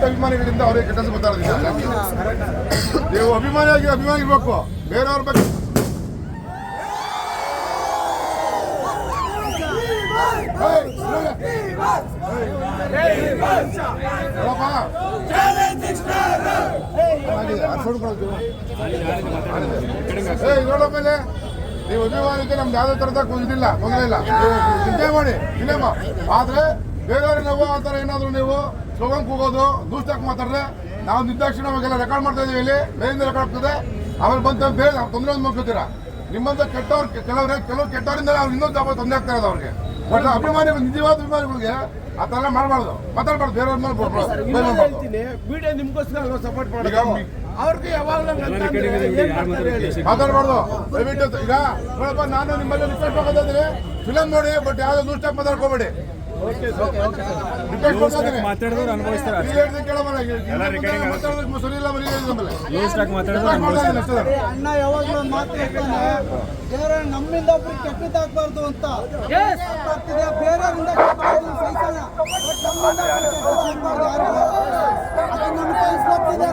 ಕೆಟ್ಟ ಅಭಿಮಾನಿಗಳಿಂದ ಅವರಿಗೆ ಹೆಸರು ಮಾತಾಡೋದಿಲ್ಲ ನೀವು ಅಭಿಮಾನಿಯಾಗಿ ಅಭಿಮಾನಿ ಇರಬೇಕು ಬೇರೆಯವ್ರ ಬಗ್ಗೆ ಇಲ್ಲಿ. ನೀವು ಅಭಿಮಾನಿಗೆ ನಮ್ದು ಯಾವುದೇ ತರದ ಕುಂದಿಲ್ಲ, ತೊಂದರೆ ಚಿಂತೆ ಮಾಡಿ ಇಲ್ಲೇಮ್ಮ ಆದ್ರೆ ಬೇರೆಯವ್ರಿಗೆ ನಾವು ಆ ಥರ ಏನಾದರೂ ನೀವು ಸ್ಲೋಗನ್ ಕೂಗೋದು ದೂಷ್ಟಕ್ಕೆ ಮಾತಾಡಿದ್ರೆ ನಾವು ನಿರ್ದಾಕ್ಷಿಣ ಅವಾಗೆಲ್ಲ ರೆಕಾರ್ಡ್ ಮಾಡ್ತಾ ಇದೀವಿ ಇಲ್ಲಿ ಮೇಲಿಂದ ರೆಕಾರ್ಡ್ ಆಗ್ತದೆ. ಆಮೇಲೆ ಬಂತ ಬೇರೆ ನಾವು ತೊಂದರೆ ಒಂದು ಮಾಡ್ಕೊತೀರಾ ನಿಮ್ಮಂತ ಕೆಟ್ಟವ್ರು ಕೆಲವ್ರೆ ಕೆಲವು ಕೆಟ್ಟವರಿಂದ ಅವ್ರು ಇನ್ನೊಂದು ಜಾಬ್ ತೊಂದರೆ ಆಗ್ತಾ ಇರೋದು ಅವ್ರಿಗೆ. ಬಟ್ ಅಭಿಮಾನಿ ನಿಜವಾದ ಅಭಿಮಾನಿಗಳಿಗೆ ಆ ಥರ ಮಾಡಬಾರ್ದು. ಮಾತಾಡ್ಬಾರ್ದು ಬೇರೆಯವ್ರ ಮೇಲೆ ವಿಡಿಯೋ ನಿಮ್ಗೋಸ್ಕರ ಸಪೋರ್ಟ್ ಮಾಡಿ ಅವ್ರಿಗೆ ಯಾವಾಗಲೂ ಮಾತಾಡಬಾರ್ದು. ದಯವಿಟ್ಟು ಈಗ ನೋಡಪ್ಪ ನಾನು ನಿಮ್ಮಲ್ಲಿ ರಿಕ್ವೆಸ್ಟ್ ಮಾಡೋದಿದ್ರೆ ಫಿಲಮ್ ನೋಡಿ ಬಟ್ ಯಾವ್ದು ದುಷ್ಟ ಮಾತಾಡ್ಕೋಬೇಡಿ. ಅಣ್ಣ ಯಾವಾಗಲೂ ಒಂದು ಮಾತು ಹೇಳ್ತಾನೆ ನಮ್ಮಿಂದ ಒಬ್ರಿಗೆ ಕೆಟ್ಟದಾಗಬಾರ್ದು ಅಂತ. ಬೇರೆಯವರಿಂದ ಸಹಿಸಲ್ಲ. ನಮ್ಮಿಂದ